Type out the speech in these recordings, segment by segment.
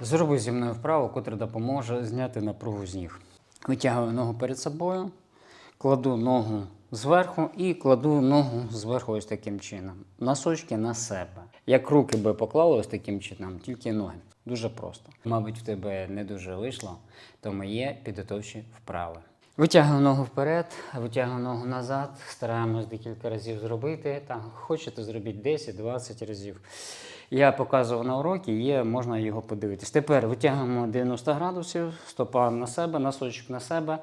Зроби зі мною вправу, котра допоможе зняти напругу з ніг. Витягую ногу перед собою, кладу ногу зверху і кладу ногу зверху ось таким чином. Носочки на себе. Як руки би поклали ось таким чином, тільки ноги. Дуже просто. Мабуть, в тебе не дуже вийшло, тому є підготовчі вправи. Витягую ногу вперед, витягую ногу назад, стараємось декілька разів зробити. Там хочете зробіть 10-20 разів. Я показував на уроці, є, можна його подивитись. Тепер витягуємо 90 градусів, стопа на себе, носочок на себе.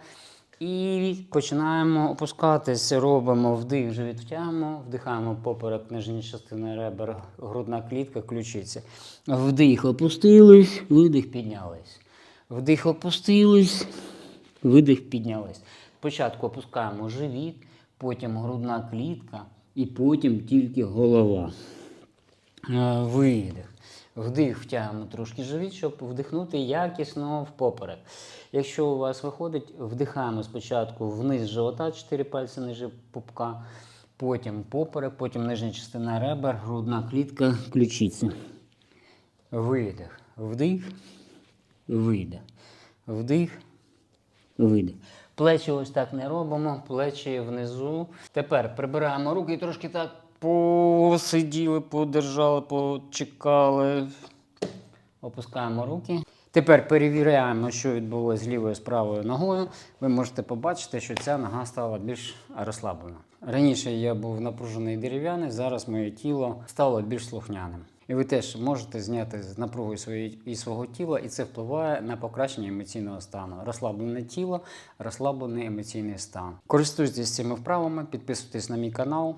І починаємо опускатись, робимо вдих, живіт втягнемо, вдихаємо поперек нижньої частини ребер, грудна клітка, ключиця. Вдих, опустились, видих, піднялись. Вдих, опустились, видих, піднялись. Спочатку опускаємо живіт, потім грудна клітка і потім тільки голова. Е, Видих. Вдих втягнемо трошки живіт, щоб вдихнути якісно в поперек. Якщо у вас виходить, вдихаємо спочатку вниз живота, 4 пальці ниже пупка, потім поперек, потім нижня частина ребер, грудна клітка, ключиці. Видих. Вдих. Видих. Вдих. Видих. Плечі ось так не робимо, плечі внизу. Тепер прибираємо руки і трошки так посиділи, подержали, почекали. Опускаємо руки. Тепер перевіряємо, що відбулося з лівою з правою ногою. Ви можете побачити, що ця нога стала більш розслаблена. Раніше я був напружений дерев'яний, зараз моє тіло стало більш слухняним. І ви теж можете зняти з напруги свої, і свого тіла, і це впливає на покращення емоційного стану. Розслаблене тіло, розслаблений емоційний стан. Користуйтесь цими вправами, підписуйтесь на мій канал.